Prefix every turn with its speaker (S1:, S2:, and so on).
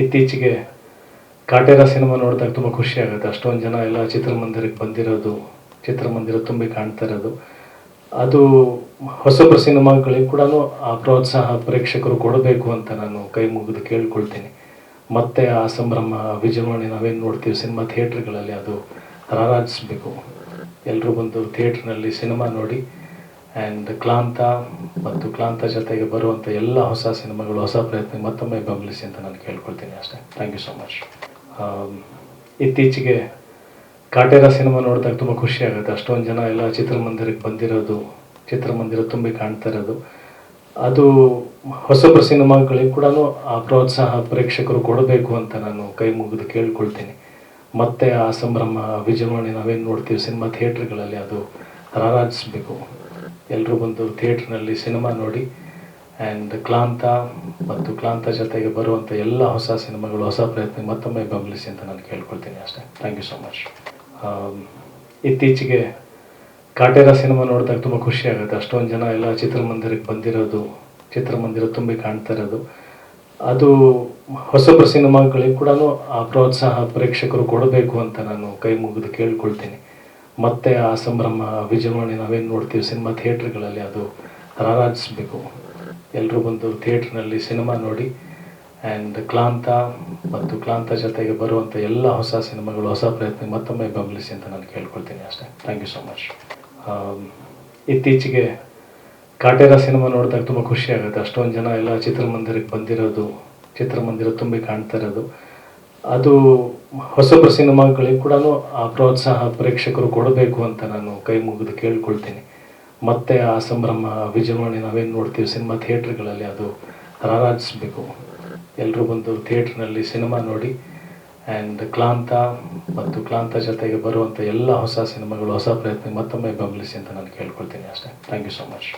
S1: ಇತ್ತೀಚೆಗೆ ಕಾಟೇರ ಸಿನಿಮಾ ನೋಡಿದಾಗ ತುಂಬ ಖುಷಿ ಆಗುತ್ತೆ. ಅಷ್ಟೊಂದು ಜನ ಎಲ್ಲ ಚಿತ್ರಮಂದಿರಕ್ಕೆ ಬಂದಿರೋದು, ಚಿತ್ರಮಂದಿರ ತುಂಬಿ ಕಾಣ್ತಾ ಇರೋದು. ಅದು ಹೊಸಬ್ರ ಸಿನಿಮಾಗಳಿಗೆ ಕೂಡ ಆ ಪ್ರೋತ್ಸಾಹ ಪ್ರೇಕ್ಷಕರು ಕೊಡಬೇಕು ಅಂತ ನಾನು ಕೈ ಮುಗಿದು ಕೇಳ್ಕೊಳ್ತೀನಿ. ಮತ್ತೆ ಆ ಸಂಭ್ರಮ ವಿಜೃಂಭಣೆ ನಾವೇನು ನೋಡ್ತೀವಿ ಸಿನಿಮಾ ಥಿಯೇಟ್ರ್ಗಳಲ್ಲಿ ಅದು ರಾರಾಜಿಸ್ಬೇಕು. ಎಲ್ಲರೂ ಬಂದು ಥಿಯೇಟ್ರ್ನಲ್ಲಿ ಸಿನಿಮಾ ನೋಡಿ ಆ್ಯಂಡ್ ಕ್ಲಾಂತ ಮತ್ತು ಕ್ಲಾಂತ ಜೊತೆಗೆ ಬರುವಂಥ ಎಲ್ಲ ಹೊಸ ಸಿನಿಮಾಗಳು, ಹೊಸ ಪ್ರಯತ್ನ ಮತ್ತೊಮ್ಮೆ ಬೆಂಬಲಿಸಿ ಅಂತ ನಾನು ಕೇಳ್ಕೊಳ್ತೀನಿ ಅಷ್ಟೇ. ಥ್ಯಾಂಕ್ ಯು ಸೊ ಮಚ್ ಇತ್ತೀಚೆಗೆ ಕಾಟೇರ ಸಿನಿಮಾ ನೋಡಿದಾಗ ತುಂಬ ಖುಷಿ ಆಗುತ್ತೆ. ಅಷ್ಟೊಂದು ಜನ ಎಲ್ಲ ಚಿತ್ರಮಂದಿರಕ್ಕೆ ಬಂದಿರೋದು, ಚಿತ್ರಮಂದಿರ ತುಂಬಿ ಕಾಣ್ತಾ ಇರೋದು. ಅದು ಹೊಸಬ್ರ ಸಿನಿಮಾಗಳಿಗೆ ಕೂಡ ಆ ಪ್ರೋತ್ಸಾಹ ಪ್ರೇಕ್ಷಕರು ಕೊಡಬೇಕು ಅಂತ ನಾನು ಕೈ ಮುಗಿದು ಕೇಳ್ಕೊಳ್ತೀನಿ. ಮತ್ತೆ ಆ ಸಂಭ್ರಮ ವಿಜೃಂಭಣೆ ನಾವೇನು ನೋಡ್ತೀವಿ ಸಿನಿಮಾ ಥಿಯೇಟ್ರ್ಗಳಲ್ಲಿ ಅದು ರಾರಾಜಿಸ್ಬೇಕು ಎಲ್ಲರೂ ಬಂದು ಥಿಯೇಟ್ರ್ನಲ್ಲಿ ಸಿನಿಮಾ ನೋಡಿ ಆ್ಯಂಡ್ ಕ್ಲಾಂತ ಮತ್ತು ಕ್ಲಾಂತ ಜೊತೆಗೆ ಬರುವಂಥ ಎಲ್ಲ ಹೊಸ ಸಿನಿಮಾಗಳು, ಹೊಸ ಪ್ರಯತ್ನ ಮತ್ತೊಮ್ಮೆ ಬೆಂಬಲಿಸಿ ಅಂತ ನಾನು ಕೇಳ್ಕೊಳ್ತೀನಿ ಅಷ್ಟೇ. ಥ್ಯಾಂಕ್ ಯು ಸೊ ಮಚ್ ಇತ್ತೀಚೆಗೆ ಕಾಟೇರ ಸಿನಿಮಾ ನೋಡಿದಾಗ ತುಂಬ ಖುಷಿ ಆಗುತ್ತೆ. ಅಷ್ಟೊಂದು ಜನ ಎಲ್ಲ ಚಿತ್ರಮಂದಿರಕ್ಕೆ ಬಂದಿರೋದು, ಚಿತ್ರಮಂದಿರ ತುಂಬಿ ಕಾಣ್ತಾ ಇರೋದು. ಅದು ಹೊಸಬ್ರ ಸಿನಿಮಾಗಳಿಗೆ ಕೂಡ ಆ ಪ್ರೋತ್ಸಾಹ ಪ್ರೇಕ್ಷಕರು ಕೊಡಬೇಕು ಅಂತ ನಾನು ಕೈ ಮುಗಿದು ಕೇಳ್ಕೊಳ್ತೀನಿ. ಮತ್ತೆ ಆ ಸಂಭ್ರಮ, ವಿಜೃಂಭಣೆ ನಾವೇನು ನೋಡ್ತೀವಿ ಸಿನಿಮಾ ಥಿಯೇಟ್ರ್ಗಳಲ್ಲಿ ಅದು ರಾರಾಜಿಸ್ಬೇಕು. ಎಲ್ಲರೂ ಬಂದು ಥಿಯೇಟ್ರ್ನಲ್ಲಿ ಸಿನಿಮಾ ನೋಡಿ ಆ್ಯಂಡ್ ಕ್ಲಾಂತ ಮತ್ತು ಕ್ಲಾಂತ ಜೊತೆಗೆ ಬರುವಂಥ ಎಲ್ಲ ಹೊಸ ಸಿನಿಮಾಗಳು, ಹೊಸ ಪ್ರಯತ್ನ ಮತ್ತೊಮ್ಮೆ ಬೆಂಬಲಿಸಿ ಅಂತ ನಾನು ಕೇಳ್ಕೊಳ್ತೀನಿ ಅಷ್ಟೇ. ಥ್ಯಾಂಕ್ ಯು ಸೊ ಮಚ್ ಇತ್ತೀಚೆಗೆ ಕಾಟೇರ ಸಿನಿಮಾ ನೋಡಿದಾಗ ತುಂಬ ಖುಷಿ ಆಗುತ್ತೆ. ಅಷ್ಟೊಂದು ಜನ ಎಲ್ಲ ಚಿತ್ರಮಂದಿರಕ್ಕೆ ಬಂದಿರೋದು, ಚಿತ್ರಮಂದಿರ ತುಂಬಿ ಕಾಣ್ತಾ ಇರೋದು. ಅದು ಹೊಸಬ್ರ ಸಿನಿಮಾಗಳಿಗೆ ಕೂಡ ಆ ಪ್ರೋತ್ಸಾಹ ಪ್ರೇಕ್ಷಕರು ಕೊಡಬೇಕು ಅಂತ ನಾನು ಕೈ ಮುಗಿದು ಕೇಳ್ಕೊಳ್ತೀನಿ. ಮತ್ತೆ ಆ ಸಂಭ್ರಮ ವಿಜೃಂಭಣೆ ನಾವೇನು ನೋಡ್ತೀವಿ ಸಿನಿಮಾ ಥಿಯೇಟ್ರ್ಗಳಲ್ಲಿ ಅದು ರಾರಾಜಿಸ್ಬೇಕು ಎಲ್ಲರೂ ಬಂದು ಥಿಯೇಟ್ರ್ನಲ್ಲಿ ಸಿನಿಮಾ ನೋಡಿ ಆ್ಯಂಡ್ ಕ್ಲಾಂತ ಮತ್ತು ಕ್ಲಾಂತ ಜೊತೆಗೆ ಬರುವಂಥ ಎಲ್ಲ ಹೊಸ ಸಿನಿಮಾಗಳು, ಹೊಸ ಪ್ರಯತ್ನ ಮತ್ತೊಮ್ಮೆ ಬೆಂಬಲಿಸಿ ಅಂತ ನಾನು ಕೇಳ್ಕೊಳ್ತೀನಿ ಅಷ್ಟೇ. Thank you so much